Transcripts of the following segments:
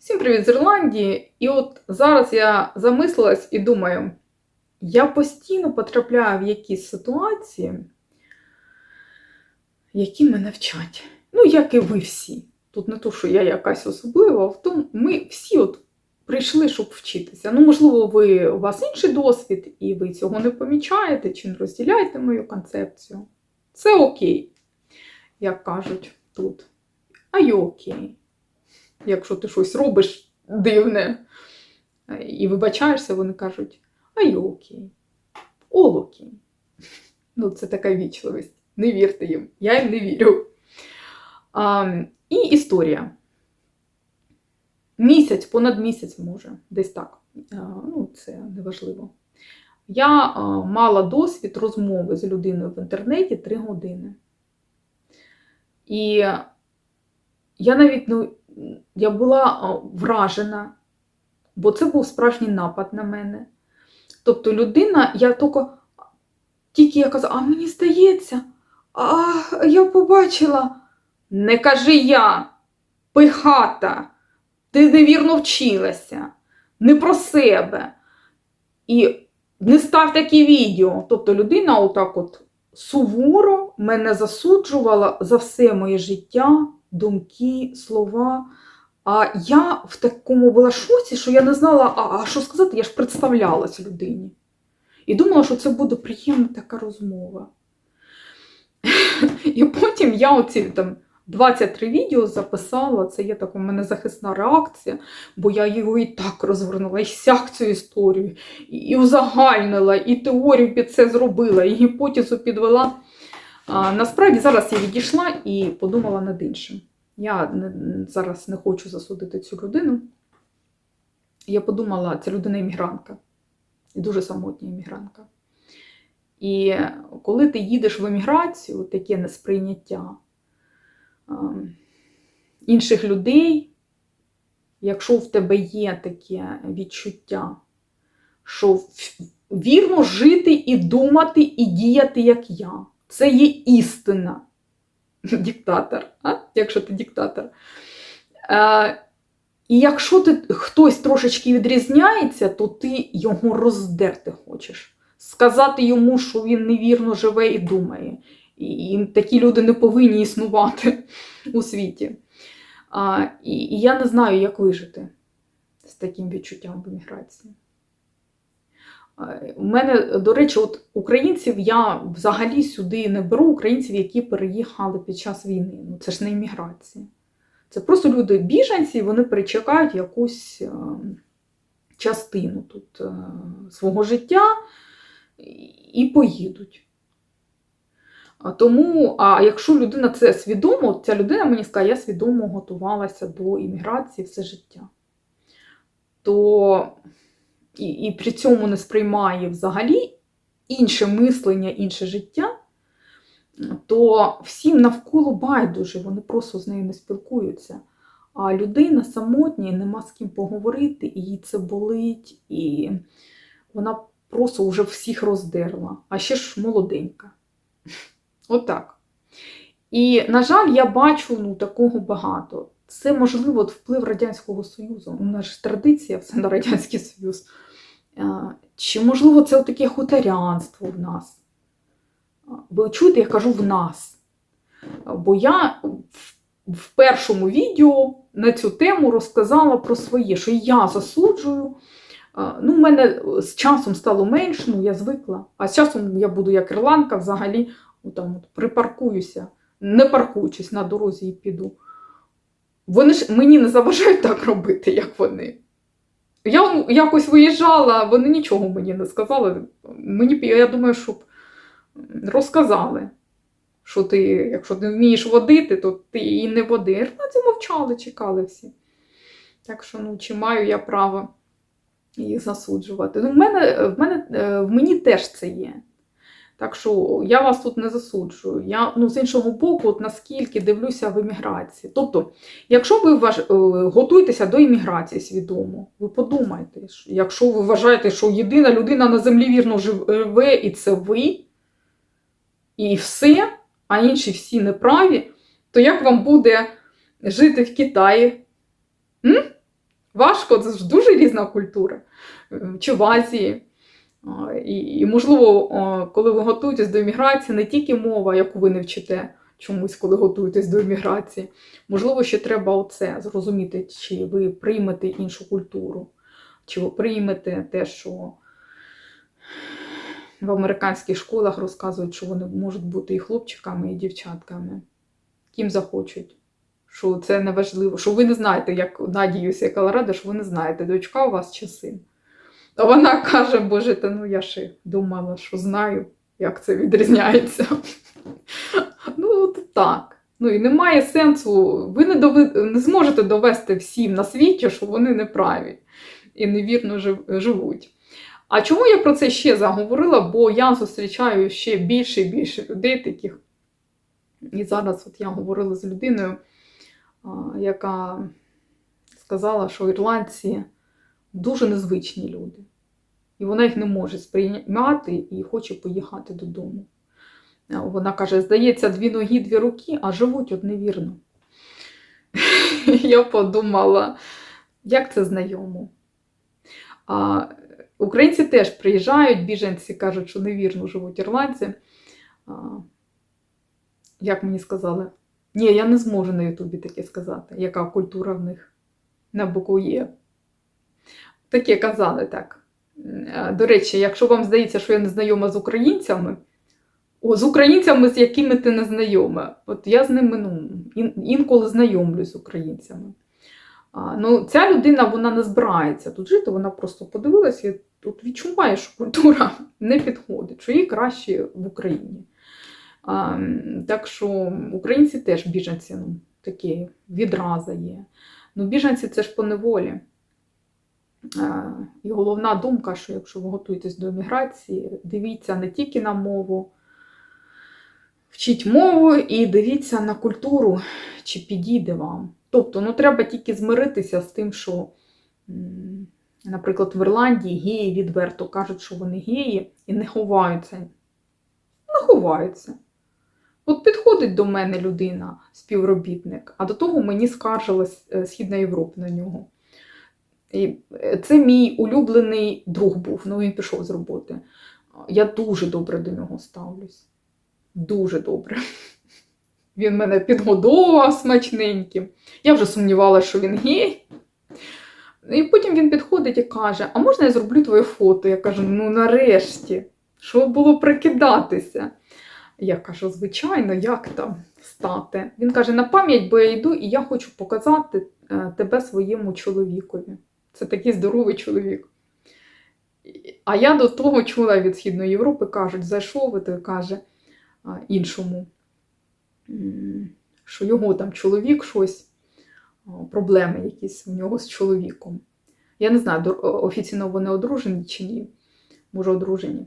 Всім привіт з Ірландії! І от зараз я замислилась і думаю, я постійно потрапляю в якісь ситуації, які мене вчать. Ну, як і ви всі. Тут не то, що я якась особлива, в тому ми всі от прийшли, щоб вчитися. Ну, можливо, ви, у вас інший досвід, і ви цього не помічаєте чи не розділяєте мою концепцію. Це окей, як кажуть тут. А й окей якщо ти щось робиш дивне і вибачаєшся, вони кажуть, а й окей, ол окей. Ну, це така вічливість. Не вірте їм, я їм не вірю. А, І історія. Місяць, понад місяць може, десь так. А, ну, Це неважливо. Я а, мала досвід розмови з людиною в інтернеті 3 години. І я навіть ну, я була вражена, бо це був справжній напад на мене. Тобто людина, я тільки, тільки я казала, а мені здається, а я побачила. Не кажи я, пихата, ти невірно вчилася, не про себе. І не став такі відео. Тобто людина отак от суворо мене засуджувала за все моє життя думки, слова. А я в такому була шоці, що я не знала, а, а що сказати, я ж представлялась людині. І думала, що це буде приємна така розмова. І потім я оці там 23 відео записала, це є така у мене захисна реакція, бо я його і так розгорнула, і сяк цю історію, і, узагальнила, і теорію під це зробила, і гіпотезу підвела. А, Насправді зараз я відійшла і подумала над іншим. Я не, зараз не хочу засудити цю людину. Я подумала, це людина іммігрантка, і дуже самотня іммігрантка. І коли ти їдеш в еміграцію, таке несприйняття а, інших людей, якщо в тебе є таке відчуття, що вірно жити і думати, і діяти, як я. Це є істина. Диктатор, а? якщо ти диктатор. Е, І якщо ти хтось трошечки відрізняється, то ти його роздерти хочеш. Сказати йому, що він невірно живе і думає. І такі люди не повинні існувати у світі. А, І, і я не знаю, як вижити з таким відчуттям в еміграції. У мене, до речі, от українців я взагалі сюди не беру українців, які переїхали під час війни. Ну це ж не імміграція. Це просто люди біженці, вони перечекають якусь е, частину тут е, свого життя і поїдуть. Тому, а якщо людина це свідомо, ця людина мені сказала, я свідомо готувалася до імміграції все життя, то і, і при цьому не сприймає взагалі інше мислення, інше життя, то всім навколо байдуже, вони просто з нею не спілкуються. А людина самотня, нема з ким поговорити, і їй це болить, і вона просто вже всіх роздерла, а ще ж молоденька. Отак. І, на жаль, я бачу ну, такого багато. Це, можливо, вплив Радянського Союзу. У нас ж традиція все на Радянський Союз. Чи, можливо, це таке хуторянство в нас? Ви чуєте, я кажу в нас. Бо я в першому відео на цю тему розказала про своє, що я засуджую. Ну, У мене з часом стало менше, ну я звикла. А з часом я буду як ірландка взагалі там, от, припаркуюся, не паркуючись на дорозі і піду. Вони ж мені не заважають так робити, як вони. Я якось виїжджала, вони нічого мені не сказали. Мені, Я думаю, щоб розказали, що ти, якщо ти вмієш водити, то ти і не води. це мовчали, чекали всі. Так що, ну, чи маю я право їх засуджувати? Ну, В мене, в, мене, е, в мені теж це є. Так що я вас тут не засуджую. Я ну, з іншого боку, от наскільки дивлюся в імміграції. Тобто, якщо ви вваж... Е, готуєтеся до імміграції свідомо, ви подумайте, якщо ви вважаєте, що єдина людина на землі вірно живе, і це ви, і все, а інші всі неправі, то як вам буде жити в Китаї? М? Важко, це ж дуже різна культура. Е, Чи в Азії. І, і можливо, коли ви готуєтесь до імміграції, не тільки мова, яку ви не вчите чомусь, коли готуєтесь до імміграції, можливо, ще треба оце зрозуміти, чи ви приймете іншу культуру, чи ви приймете те, що в американських школах розказують, що вони можуть бути і хлопчиками, і дівчатками, ким захочуть. Що це не важливо, що ви не знаєте, як надіюся, рада, що ви не знаєте, дочка у вас чи син. А вона каже, Боже, та ну я ще думала, що знаю, як це відрізняється. Ну, от так. Ну і немає сенсу, ви не, дови... не зможете довести всім на світі, що вони неправі і невірно жив- живуть. А чому я про це ще заговорила? Бо я зустрічаю ще більше і більше людей таких. І зараз от я говорила з людиною, яка сказала, що ірландці дуже незвичні люди. І вона їх не може сприймати і хоче поїхати додому. Вона каже: здається, дві ноги, дві руки, а живуть от невірно. Я подумала, як це знайомо. А українці теж приїжджають, біженці кажуть, що невірно живуть ірландці. А, як мені сказали, ні, я не зможу на Ютубі таке сказати, яка культура в них на боку є. Таке казали так. Е, До речі, якщо вам здається, що я не знайома з українцями, о, з українцями, з якими ти не знайома, от я з ними ну, інколи знайомлюсь з українцями. А, ну, ця людина вона не збирається тут жити, вона просто подивилася тут відчуває, що культура не підходить, що їй краще в Україні. А, так що українці теж біженці, ну, такі відраза є. Ну, біженці це ж по неволі. Е, І головна думка, що якщо ви готуєтесь до еміграції, дивіться не тільки на мову, вчіть мову і дивіться на культуру, чи підійде вам. Тобто, ну треба тільки змиритися з тим, що, наприклад, в Ірландії геї відверто кажуть, що вони геї і не ховаються. Не ховаються. От підходить до мене людина, співробітник, а до того мені скаржилась е, Східна Європа на нього. І е, це мій улюблений друг був, ну він пішов з роботи. Я дуже добре до нього ставлюсь. Дуже добре. Він мене підгодовував смачненьким. Я вже сумнівалася, що він гей. І потім він підходить і каже: А можна я зроблю твоє фото? Я кажу: ну нарешті, що було прикидатися? Я кажу, звичайно, як там стати? Він каже: на пам'ять, бо я йду, і я хочу показати е, тебе своєму чоловікові. Це такий здоровий чоловік. А я до того чула від Східної Європи, кажуть, зайшов і той каже іншому, що його там чоловік щось, проблеми якісь у нього з чоловіком. Я не знаю, офіційно вони одружені чи ні. Може, одружені.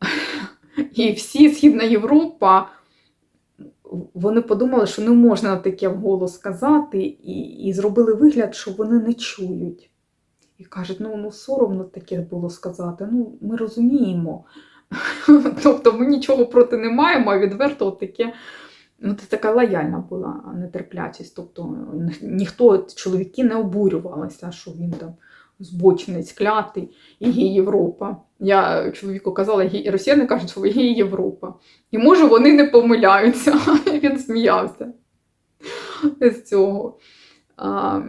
І всі Східна Європа, вони подумали, що не можна таке вголос сказати, і, і зробили вигляд, що вони не чують. І кажуть, ну, ну соромно таке було сказати. Ну, ми розуміємо. Тобто ми нічого проти не маємо, а відверто таке. Ну, це така лояльна була нетерплячість. Тобто ніхто, чоловіки не обурювалися, що він там збочинець, клятий і Європа. Я чоловіку казала, «Ге- росіяни кажуть, що є Європа. І може вони не помиляються. Він сміявся з цього. А,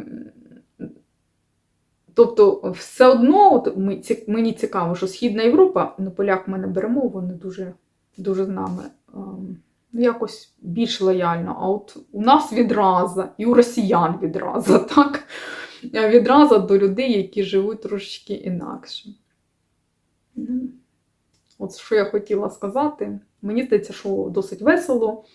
тобто, все одно от ми- мені цікаво, що Східна Європа, ну поляк ми не беремо, вони дуже, дуже з нами. Ну, якось більш лояльно. А от у нас відраза, і у росіян відраза, так? Відраза до людей, які живуть трошечки інакше. Ну, От що я хотіла сказати. Мені здається, що досить весело.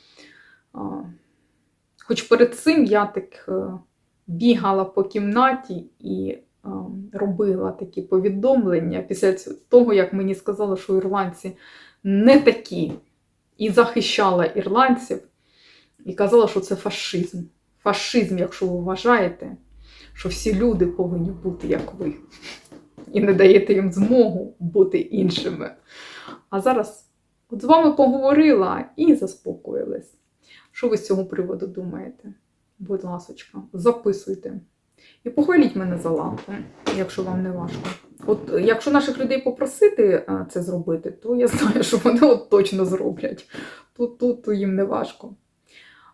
Хоч перед цим я так е, бігала по кімнаті і е, робила такі повідомлення після того, як мені сказали, що ірландці не такі, і захищала ірландців, і казала, що це фашизм. Фашизм, якщо ви вважаєте, що всі люди повинні бути як ви, і не даєте їм змогу бути іншими. А зараз от з вами поговорила і заспокоїлась. Що ви з цього приводу думаєте? Будь ласочка, записуйте. І похваліть мене за лампу, якщо вам не важко. От е, якщо наших людей попросити е, це зробити, то я знаю, що вони от точно зроблять. Тут, тут їм не важко.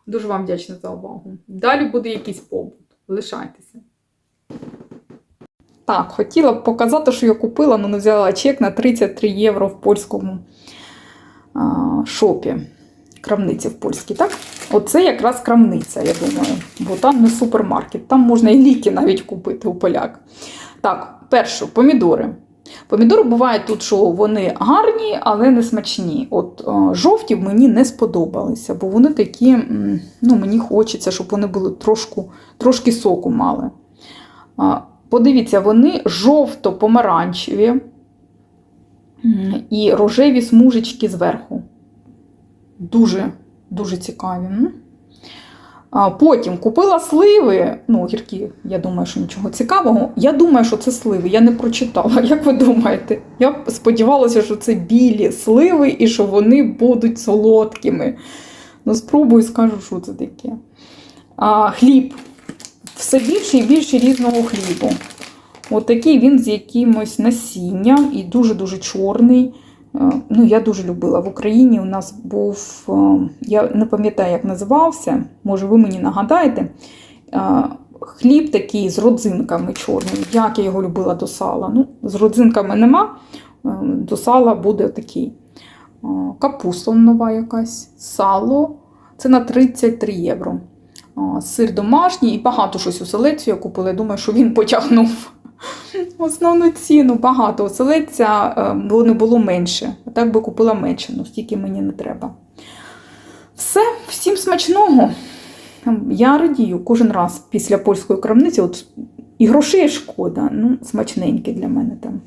Дуже вам вдячна за увагу. Далі буде якийсь побут. Лишайтеся. Так, хотіла б показати, що я купила, але не взяла чек на 33 євро в польському шопі. Крамниці в польській, так? Оце якраз крамниця, я думаю, бо там не супермаркет, там можна і ліки навіть купити у поляк. Так, перше, помідори. Помідори бувають тут, що вони гарні, але не смачні. От жовті мені не сподобалися, бо вони такі, ну, мені хочеться, щоб вони були трошку, трошки соку мали. Подивіться, вони жовто-помаранчеві і рожеві смужечки зверху. Дуже, дуже цікаві. потім купила сливи. Ну, гіркі, я думаю, що нічого цікавого. Я думаю, що це сливи. Я не прочитала. Як ви думаєте? Я сподівалася, що це білі сливи і що вони будуть солодкими. Ну, спробую скажу, що це таке. А, хліб. Все більше і більше різного хлібу. Отакий він з якимось насінням і дуже-дуже чорний. Е, Ну, я дуже любила. В Україні у нас був, е, я не пам'ятаю, як називався, може, ви мені нагадаєте. е, Хліб такий з родзинками чорним. Як я його любила до сала. Ну, з родзинками нема, до сала буде такий. Капуста нова якась, сало. Це на 33 євро. Сир домашній і багато щось оселедцю я купила. Я думаю, що він потягнув основну ціну. Багато оселедця, е, бо не було менше. Так би купила менше, ну стільки мені не треба. Все, всім смачного. Я радію кожен раз після польської крамниці. От і грошей шкода, ну, смачненьке для мене там.